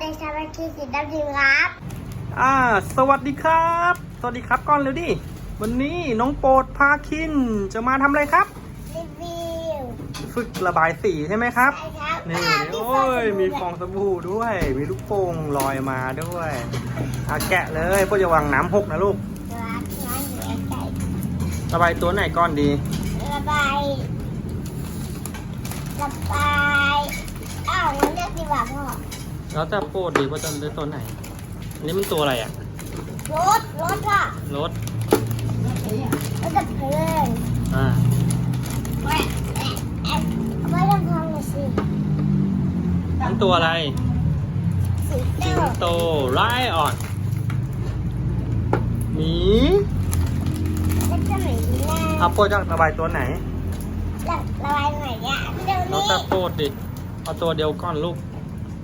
เด็กชายวัคีสีดำดีครับ อ่า สวัสดีครับ สวัสดีครับก่อนเร็วดิ วันนี้น้องโปรดพาคินจะมาทำอะไรครับ รีวิว ฝึกระบายสีใช่ไหมครับ ใช่ครับนี่อ่าโอ้ยมีฟฟอองงสบู่ด้วย มีลูกโป่งลอยมาด้วยอาแกะเลยโปรดจะวางน้ำหกนะลูก รักน้อยเหนือใจระบายตัวไหนก่อนดี ระบายระบายอ้าวงั้นเรียกดีกว่าพ่อ แล้วแต่โปรดดีว่าจะเลือกตัวไหน อันนี้มันตัวอะไรอะ รถ รถอะรถ รถดับเพลิงอ่า แหวะแหวะแอะเอาไว้ลำพังหน่อยสินั่นตัวอะไร สีสิเต้างโตไรออนหมีแล้วจะไหนดีนะเอาโปรดจะระบายตัวไหนระระบายไหนอะเดี๋ยวแล้วนี้แต่โปรดดิ เอาตัวเดียวก่อนลูก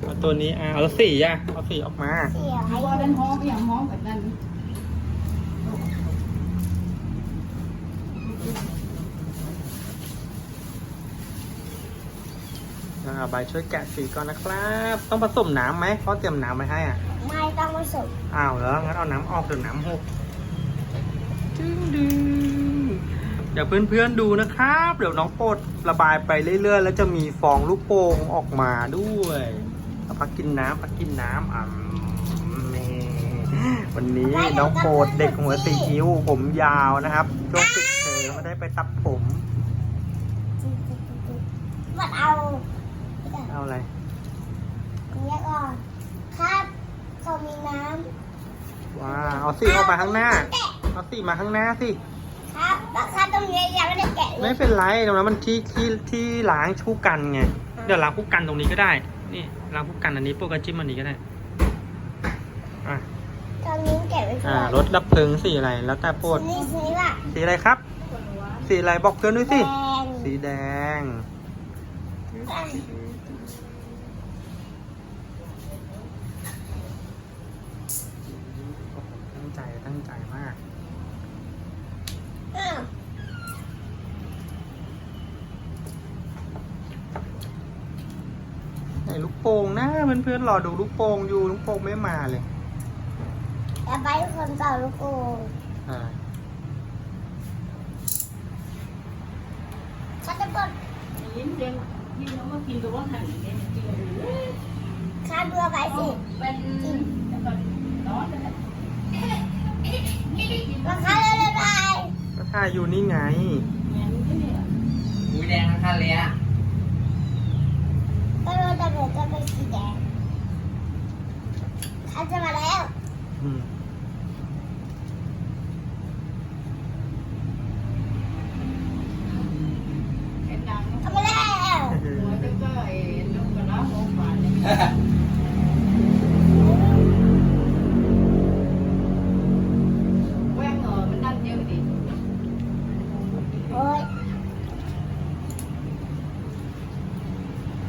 เอาตัวนี้อะเอาสีอะเอาสีออกมาเสียวเพให้ราะว่าเป็นห้องอย่างห้องแบบนั้นอ่าใบช่วยแกะสีก่อนนะครับ ต้องผสมน้ำไหมเขาเตรียมน้ำไว้ให้อะไม่ต้องมาสุกอ้าวแล้วงั้นเอาน้ำออกเดี๋ยวน้ำหกจึ้งดึงเดี๋ยวเพื่อนๆดูนะครับ เดี๋ยวน้องโปรดระบายไปเรื่อยๆ แล้วจะมีฟองลูกโป่งออกมาด้วยเอา พักกินน้ำพักกินน้ำอ่ำนี่วันนี้น้องโปรดเด็กหัวสีคิ้วผมยาวนะครับช่วงปิดเทอมไม่ได้ไปตัดผมมันเอา เอาอะไรอันนี้ก่อนครับเขามีน้ว้าวเอาสีออกมาข้างหน้า เอาสีมาข้างหน้าสิำครับแล้วครับตรงนี้ยังไม่ได้แกะเลไม่ยเป็นไรตรงนั้นมันที่ที่ที่ล้างคู่กันไง เดี๋ยวล้างคู่กันตรงนี้ก็ได้ นี่ล้างคู่กันอันนี้โปรกระจิ้มอันนี้ก็ได้ อะตอนนี้แกะไว้ก่อ่าอนรถดับเพลิงสีอะไร แล้วแต่โปรดนี่สีนี้ล่ะสีอะไรครับ สีอะไรบอกเพื่อนด้วยแดสิงสีแดงตั้งใจตั้งใจมาก อ้าว ไหนลูกโป่งนะเพื่อนๆรอดูลูกโป่งอยู่ลูกโป่งไม่มาเลยแต่ใบคนเก่าลูกโป่งอ่าเขาจะกดยิ้มยังยิ้มแล้วมากินกับว่าหันเนี่ยจริงข้ามเรือไปสิเป็นแล้วก็ร้อนเลยมาข้ามเรือเลยไปก็ถ่ายอยู่นี่ไงเนี่ยนี่อุ้ยแดงทั้งคันเลยอะก็เรือจะเป็ นจะเป็นสีแดงเขาจะมาแล้วอืมเห็นดังเขามาแล้ว หัวจะก็ไอ้ลูกกระน้ำโมฝาเนี่ย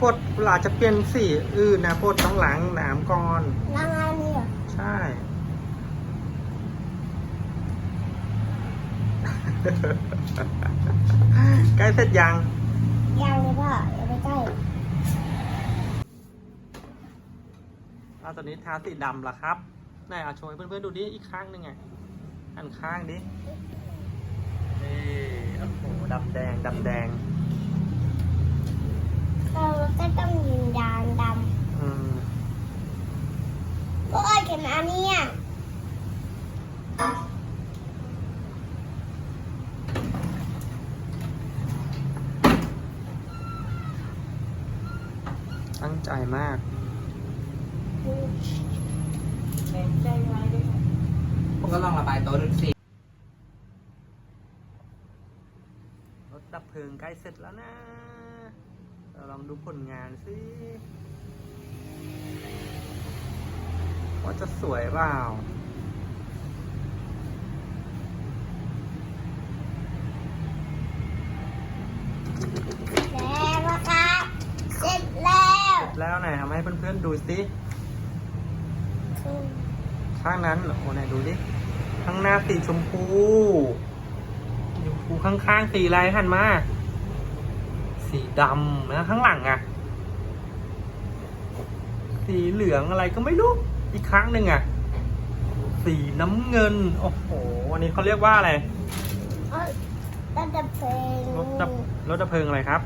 ปดเวลาจะเปลี่ยนสีอื่นนะปดต้องล้างน้ำก่อนนางงานนี่เหรอใช่ ใกล้เสร็จยัง ยังเลยพ่ออย่าไปใกล้เอาตอนนี้ทาสีดำละครับไหนเอาโชว์ให้เพื่อนๆดูดิอีกข้างหนึ่งไงอันข้างดินี่โอ้โหดำแดงดำแดง เราก็ต้องยิงยางด อืมำโอ้ย เข็มอันนี้อะตั้งใจมากใจไว้ด้วยผมก็ลองระบายโต๊ะดูสิรถดับเพลิงใกล้เสร็จแล้วนะ เราลองดูผลงานสิ ว่าจะสวยเปล่าแล้วนะครับเสร็จแล้วแล้วไหนทำให้เพื่อนๆดูสิอืมข้างนั้นโอ้โหไหนดูดิข้างหน้าสีชมพูชมพูข้างๆสีอะไรหันมา สีดำแล้วข้างหลังอะ สีเหลืองอะไรก็ไม่รู้ อีกครั้งหนึ่งอะ สีน้ำเงิน โอ้โห อันนี้เขาเรียกว่าอะไร รถดับเพลิงรถดับรถดับเพลิงอะไรครับ